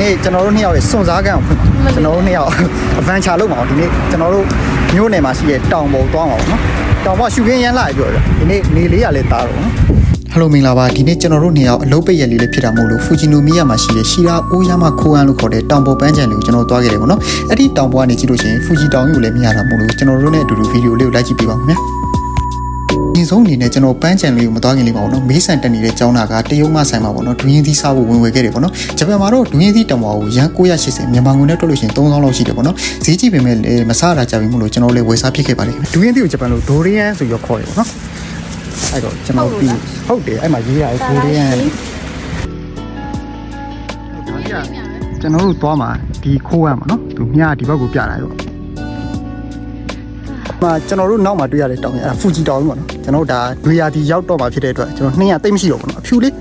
နေ့ကျွန်တော်တို့နှစ်ယောက်ရဲ့စွန်စားကန်ကိုဖွင့်ပါကျွန်တော်တို့နှစ်ယောက် adventure လုပ်မှာပါဒီနေ့ကျွန်တော်တို့မြို့နယ်မှာရှိတဲ့တောင်ပေါ်သွားမှာပါနော်တောင်ပေါ်ရှူခင်းရမ်းလာပြီပြောတယ်ဒီနေ့နေလေးရလဲတာတော့နော်ဟယ်လိုမင်္ဂလာပါဒီနေ့ကျွန်တော်တို့နှစ်ယောက်အလုပ်ပိတ်ရက်လေးလေးဖြစ်တာမို့လို့ဖူဂျီနိုမီယာမှာရှိတဲ့ရှီရာအိုးယာမခိုးအန်လို့ခေါ်တဲ့တောင်ပေါ်ပန်းချန်လေးကိုကျွန်တော်သွားခဲ့တယ်ပေါ့နော်အဲ့ဒီတောင်ပေါ်ကနေကြည့်လို့ရှိရင်ဖူဂျီတောင်ကြီးကိုလည်းမြင်ရတာမို့လို့ကျွန်တော်တို့နဲ့အတူတူဗီဒီယိုလေးကိုလိုက်ကြည့်ပေးပါဦးခင်ဗျာ ဒီဆုံးအနေနဲ့ကျွန်တော်ပန်းချန်လေးကိုမသွားခင်လေးပါဘောနော်မေးဆန်တက်နေတဲ့ကျောင်းသားကတရုတ်မှဆိုင်မှာပေါ့နော်ဒူးရင်သီးစားဖို့ဝင်ဝယ်ခဲ့တယ်ပေါ့နော်ဂျပန်မှာတော့ဒူးရင်သီးတံပွားကိုရန်980မြန်မာငွေနဲ့တွက်လို့ရှိရင်3000လောက်ရှိတယ်ပေါ့နော်ဈေးကြည့်ပေမဲ့လည်းမစားတာကြပြီမို့လို့ကျွန်တော်လည်းဝယ်စားဖြစ်ခဲ့ပါတယ်ဒူးရင်သီးကိုဂျပန်လိုဒိုရီယန်ဆိုပြီးခေါ်တယ်ပေါ့နော်အဲ့တော့ကျွန်တော်ပြီးဟုတ်တယ်အဲ့မှာရေးရတယ်ဒိုရီယန်ကျွန်တော်တို့သွားမှာဒီခိုးရမှာနော်သူမြဒီဘက်ကိုပြတာရော မှာကျွန်တော်တို့နောက်မှာတွေ့ရတဲ့တောင်ကြီးအဲ့ဒါဖူဂျီတောင်ကြီးပေါ့နော်ကျွန်တော်တို့ဒါနွေရာသီရောက်တော့မှာဖြစ်တဲ့အတွက်ကျွန်တော်နှစ်ရသိမ့်မရှိတော့ဘူးနော်အဖြူလေး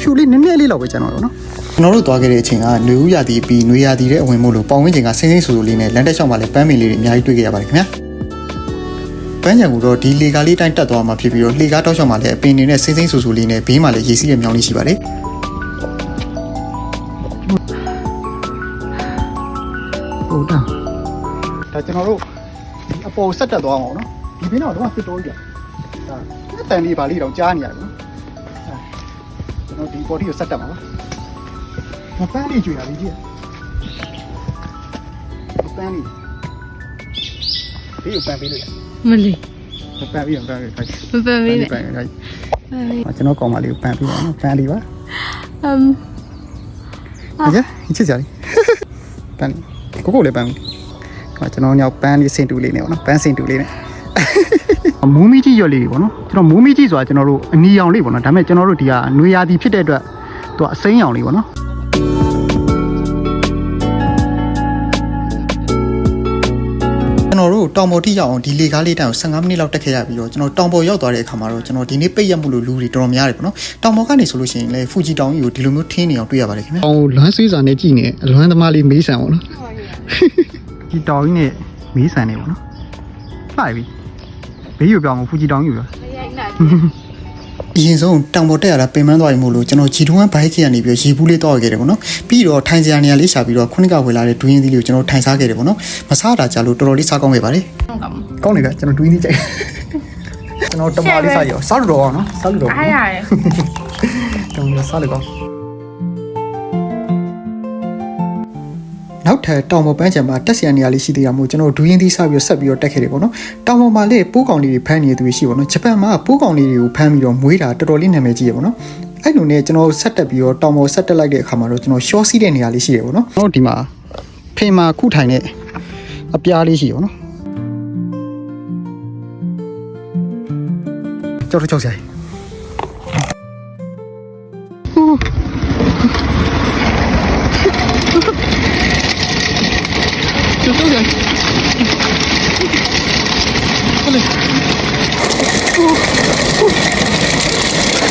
ဖြူလေးနည်းနည်းလေးလောက်ပဲကျွန်တော်တို့နော်ကျွန်တော်တို့သွားခဲ့တဲ့အချိန်ကနွေဦးရာသီပြီးနွေရာသီတဲ့အဝင်မို့လို့ပေါင်ဝင်းချိန်ကဆင်းဆင်းဆူဆူလေးနဲ့လမ်းတက်လျှောက်မှာလည်းပန်းပင်လေးတွေအများကြီးတွေ့ခဲ့ရပါတယ်ခင်ဗျာပန်းချံကတော့ဒီလေကားလေးတိုင်းတက်သွားမှာဖြစ်ပြီးတော့လေကားတောက်လျှောက်မှာလည်းအပင်တွေနဲ့ဆင်းဆင်းဆူဆူလေးနဲ့ဘေးမှာလည်းရေစီးတဲ့မြောင်းလေးရှိပါတယ်ဟုတ်တာဒါကျွန်တော်တို့ အပေါ်ဆက်တက်သွားအောင်နော်ဒီဘင်းတော့တော့ဖစ်တိုးကြီးဒါအတန်လေးပါလေးတော့ကြားနေရတယ်နော်ကျွန်တော်ဒီပေါ်တီကိုဆက်တက်မှာပါမပန်းလေးကျွေတာလေးကြီးမပန်းလေးဒီကိုပန်းပေးလို့ရမလေးမပန်းပြီးတော့ပန်းပြီးခိုင်းမပန်မေးနဲ့ပန်းခိုင်းကျွန်တော်ကောင်မလေးကိုပန်းပြီးတော့နော်ပန်းလေးပါအမ်ဟုတ်ကြချစ်ကြလေးပန်းကိုကိုလည်းပန်းပြီး ကျွန်တော်ညောက်ပန်းလေးစင်တူလေးနဲ့ပေါ့နော်ပန်းစင်တူလေးနဲ့မူးမီကြီးရွက်လေးပေါ့နော်ကျွန်တော်မူးမီကြီးဆိုတာကျွန်တော်တို့အနီရောင်လေးပေါ့နော်ဒါပေမဲ့ကျွန်တော်တို့ဒီကຫນွေရာသီဖြစ်တဲ့အတွက်သူကအစိမ်းရောင်လေးပေါ့နော်ကျွန်တော်တို့တောင်ပေါ်ထိရောက်အောင်ဒီလေကားလေးတိုင်ကို15မိနစ်လောက်တက်ခဲ့ရပြီးတော့ကျွန်တော်တောင်ပေါ်ရောက်သွားတဲ့အခါမှာတော့ကျွန်တော်ဒီနေ့ပိတ်ရက်မှုလို့လူတွေတော်တော်များတယ်ပေါ့နော်တောင်ပေါ်ကနေဆိုလို့ရှိရင်လေဖူဂျီတောင်ကြီးကိုဒီလိုမျိုးထင်းနေအောင်တွေ့ရပါတယ်ခင်ဗျာအောင်လွမ်းဆွေးစာနဲ့ကြည့်နေအလွမ်းသမားလေးမေးဆန်ပေါ့နော် ဖူဂျီတောင်ကြီးနဲ့မီးဆန်နေပေါ့နော်လှပြီဘေးယူပြောင်းဖူဂျီတောင်ကြီးပြောရိုက်နာအရင်ဆုံးတောင်ပေါ်တက်ရတာပင်ပန်းသွားပြီမို့လို့ကျွန်တော်ဂျီတွန်းဘိုက်ကြီးကနေပြီးရေဘူးလေးတောက်ခဲ့တယ်ပေါ့နော်ပြီးတော့ထိုင်စရာနေရာလေးရှာပြီးတော့ခုနကဝယ်လာတဲ့ဒွင်းသီးလေးကိုကျွန်တော်ထိုင်စားခဲ့တယ်ပေါ့နော်မစားတာကြလို့တော်တော်လေးစားကောင်းခဲ့ပါတယ်ကောင်းနေတာကျွန်တော်ဒွင်းသီးကြိုက်ကျွန်တော်တမလေးစားရအောင်စားလို့တော့အောင်နော်စားလို့တော့အားရတယ်ကျွန်တော်စားလို့ကောင်း နောက်ထပ်တောင်ပေါ်ပန်းချံမှာတက်ဆရာနေရာလေးရှိသေးတာမို့ကျွန်တော်ဒူးရင်သီးစားပြီးတော့ဆက်ပြီးတော့တက်ခဲ့တယ်ပေါ့နော်တောင်ပေါ်မှာလည်းပိုးကောင်လေးတွေဖမ်းနေတဲ့သူတွေရှိပေါ့နော်ဂျပန်မှာပိုးကောင်လေးတွေကိုဖမ်းပြီးတော့မွေးတာတော်တော်လေးနာမည်ကြီးရပေါ့နော်အဲ့လိုနဲ့ကျွန်တော်ဆက်တက်ပြီးတော့တောင်ပေါ်ဆက်တက်လိုက်တဲ့အခါမှာတော့ကျွန်တော်ရှော့စီးတဲ့နေရာလေးရှိတယ်ပေါ့နော်ကျွန်တော်ဒီမှာဖေမာခုထိုင်တဲ့အပြားလေးရှိရပေါ့နော်ကြောက်တော့ကြောက်စရာ ကြီးကျ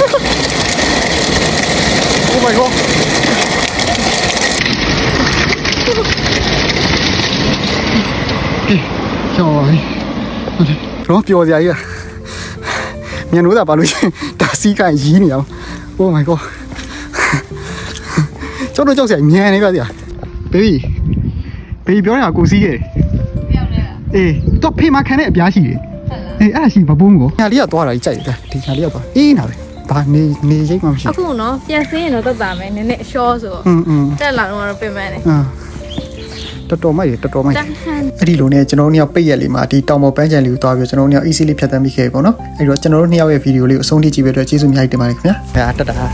တော့ကန် Oh my god ကျော်ပါပြီတော့ပျော်စရာကြီးอ่ะမြန်လို့သာပါလို့ရှရင်ဒါစီးကန်ရီးနေအောင် Oh my god ကျွန်တော်ကြောက်စရာမြန်နေပါစရာ baby baby ပြောနေတာကိုစီးခဲ့တယ် ပြောင်းနေတာ အေးတော့ဖေးမခံတဲ့အပြားရှိတယ်အေးအဲ့ဒါရှိမပုံးကိုညာလေးကသွားတာကြီးကြိုက်တယ်ဒီညာလေးကပါအေးနာပဲဘာနေနေရိတ်မှမရှိ အခုနော်ပြန်စင်းရင်တော့တက်တာမယ်နည်းနည်းအရှော့ဆို อืมอืม တက်လာတော့တော့ပြင်ပန်းတယ် အာတော်တော်မိုက်ရတော်တော်မိုက် တန်ဟန် အဲ့ဒီလိုနဲ့ကျွန်တော်တို့နှစ်ယောက်ပိတ်ရက်လေးမှာဒီတောင်ပေါ်ပန်းချန်လေးကိုတွားပြီးတော့ကျွန်တော်တို့နှစ်ယောက် easy လေးဖြတ်သန်းပြီးခဲ့ပြီပေါ့နော်အဲ့တော့ကျွန်တော်တို့နှစ်ယောက်ရဲ့ဗီဒီယိုလေးကိုအဆုံးထိကြည့်ပြီးတော့ကျေးဇူးအများကြီးတင်ပါတယ်ခင်ဗျာဒါတက်တာ